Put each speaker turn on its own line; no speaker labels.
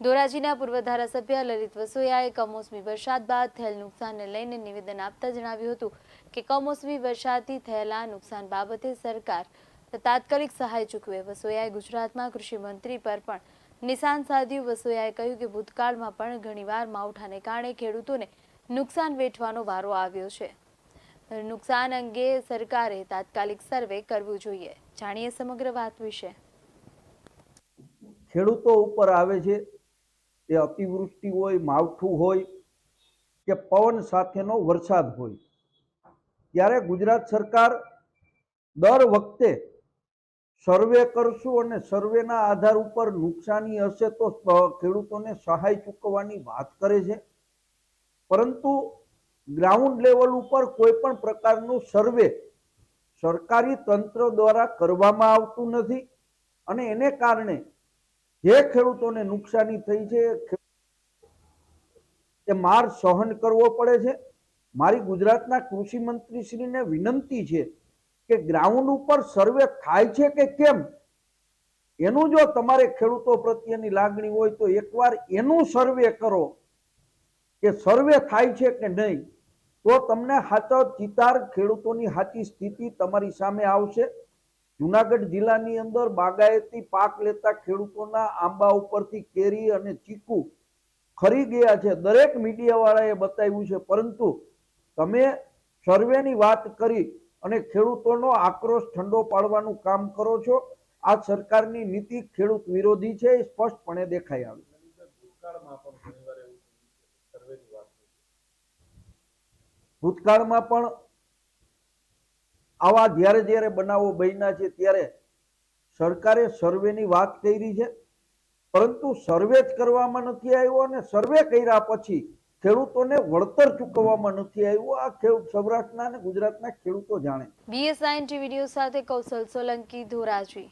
ધોરાજીના પૂર્વ ધારાસભ્ય લલિત વસોયાએ કમોસમી વરસાદ બાદ થયેલ નુકસાનને લઈને નિવેદન આપતા જણાવ્યું હતું કે કમોસમી વરસાદથી થયેલા નુકસાન બાબતે સરકાર તાત્કાલિક સહાય ચૂકવે. વસોયાએ ગુજરાતમાં કૃષિ મંત્રી પર પણ નિશાન સાધ્યું. વસોયાએ કહ્યું કે ભૂતકાળમાં પણ ઘણીવાર માવઠાને કારણે ખેડૂતોને નુકસાન વેઠવાનો વારો આવ્યો છે. નુકસાન અંગે સરકારે તાત્કાલિક સર્વે કરવું જોઈએ. જાણીએ સમગ્ર વાત વિશે.
ખેડૂતો ઉપર આવે છે. એ અતિવૃષ્ટિ હોય, માવઠું હોય કે પવન સાથેનો વરસાદ હોય. ત્યારે ગુજરાત સરકાર દર વખતે સર્વે કરશું અને સર્વેના આધાર ઉપર નુકસાની હશે તો ખેડૂતોને સહાય ચૂકવવાની વાત કરે છે. પરંતુ ગ્રાઉન્ડ લેવલ ઉપર કોઈ પણ પ્રકારનું સર્વે સરકારી તંત્ર દ્વારા કરવામાં આવતું નથી અને એને કારણે જે ખેડૂતોને નુકસાની થઈ છે એ માર સહન કરવો પડે છે. મારી ગુજરાતના કૃષિ મંત્રીશ્રીને વિનંતી છે કે ગ્રાઉન્ડ ઉપર સર્વે થાય છે કે કેમ? એનું જો તમારે ખેડૂતો પ્રત્યેની લાગણી હોય તો એકવાર એનું સર્વે કરો કે સર્વે થાય છે કે નહીં. તો તમને સાચો ચિતાર ખેડૂતોની સાચી સ્થિતિ તમારી સામે આવશે. જુનાગઢ જિલ્લાની અંદર બાગાયતી પાક લેતા ખેડૂતોના આંબા ઉપરથી કેરી અને ચીકુ ખરી ગયા છે. દરેક મીડિયાવાળાએ બતાવ્યું છે. પરંતુ તમે સર્વેની વાત કરી અને ખેડૂતોનો આક્રોશ ઠંડો પાડવાનું કામ કરો છો આ સરકારની નીતિ ખેડૂત વિરોધી છે એ સ્પષ્ટપણે દેખાઈ આવે
ભૂતકાળમાં પણ ઘણીવાર એવું થયું છે કે સર્વેની વાત થઈ
ભૂતકાળમાં પણ આવા જ્યારે જ્યારે બનાવો બન્યા છે ત્યારે સરકારે સર્વેની વાત કરી છે. પરંતુ સર્વે જ કરવામાં નથી આવ્યો અને સર્વે કર્યા પછી ખેડૂતોને વળતર ચૂકવવામાં નથી આવ્યું. આ ખેડૂત સૌરાષ્ટ્રના અને ગુજરાતના ખેડૂતો જાણે.
બીએસઆઈન વીડિયો સાથે કૌશલ સોલંકી ધોરાજી.